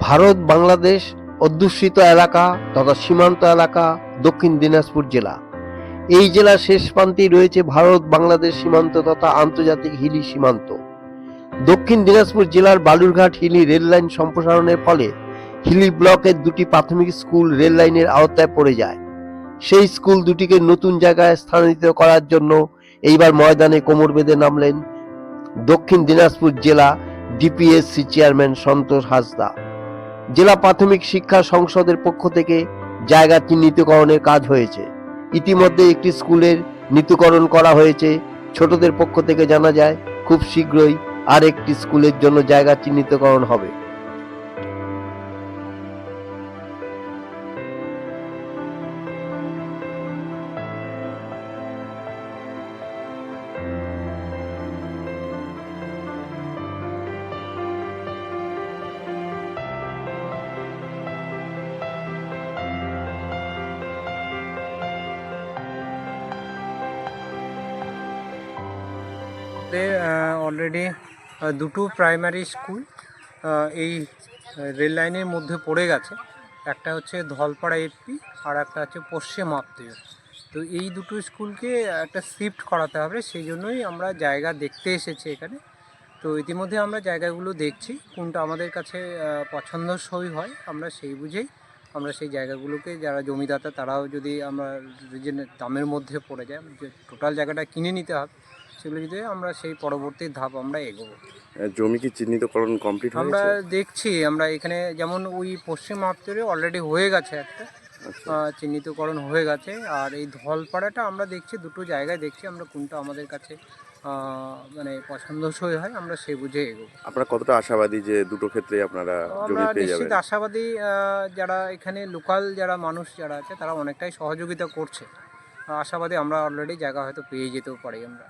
ভারত, বাংলাদেশ, অধ্যুষিত এলাকা তথা সীমান্ত এলাকা, দক্ষিণ দিনাজপুর জেলা। এই জেলার শেষ প্রান্তেই রয়েছে ভারত, বাংলাদেশ সীমান্ত তথা আন্তর্জাতিক হিলি সীমান্ত। দক্ষিণ দিনাজপুর জেলার বালুরঘাট হিলি রেল লাইন সম্প্রসারণের ফলে হিলি ব্লকের দুটি প্রাথমিক স্কুল রেল লাইনের আওতায় পড়ে যায়। সেই স্কুল দুটিকে নতুন জায়গায় স্থানান্তরিত করার জন্য এইবার ময়দানে কোমর বেঁধে নামলেন দক্ষিণ দিনাজপুর জেলা ডিপিএসসি চেয়ারম্যান সন্তোষ হাসদা। জেলা প্রাথমিক শিক্ষা সংসদের পক্ষ থেকে জায়গা চিহ্নিতকরণের কাজ হয়েছে। ইতিমধ্যে একটি স্কুলের নিত্যকরণ করা হয়েছে। ছোটদের পক্ষ থেকে জানা যায়, খুব শীঘ্রই আর একটি স্কুলের জন্য জায়গা চিহ্নিতকরণ হবে। অলরেডি দুটো প্রাইমারি স্কুল এই রেল লাইনের মধ্যে পড়ে গেছে। একটা হচ্ছে ধলপাড়া এপি আর একটা হচ্ছে পশ্চিম আত্মীয় তো এই দুটো স্কুলকে একটা শিফট করাতে হবে, সেই জন্যই আমরা জায়গা দেখতে এসেছি এখানে। তো ইতিমধ্যে আমরা জায়গাগুলো দেখছি, কোনটা আমাদের কাছে পছন্দসই হয়, আমরা সেই বুঝেই আমরা সেই জায়গাগুলোকে, যারা জমিদাতা তারাও যদি আমরা দামের মধ্যে পড়ে যায় টোটাল জায়গাটা কিনে নিতে হবে সেগুলো যদি আমরা সেই পরবর্তী ধাপ আমরা এগোবো। জমি কি চিহ্নিতকরণ কমপ্লিট আমরা দেখছি আমরা এখানে যেমন ওই পশ্চিম আপ্তরে অলরেডি হয়ে গেছে একটা আচ্ছা। চিহ্নিতকরণ হয়ে গেছে। আর এই ধলপাড়াটা আমরা দেখছি দুটো জায়গায় দেখছি আমরা কোনটা আমাদের কাছে মানে পছন্দসই হয় আমরা সে বুঝে এগোবো। আপনারা কতটা আশাবাদী যে দুটো ক্ষেত্রে আপনারা জমি পেয়ে যাবেন? নিশ্চিত আশাবাদী যারা এখানে লোকাল যারা মানুষ যারা আছে তারা অনেকটাই সহযোগিতা করছে। আশাবাদী আমরা অলরেডি জায়গা হয়তো পেয়ে যেতেও পারি আমরা।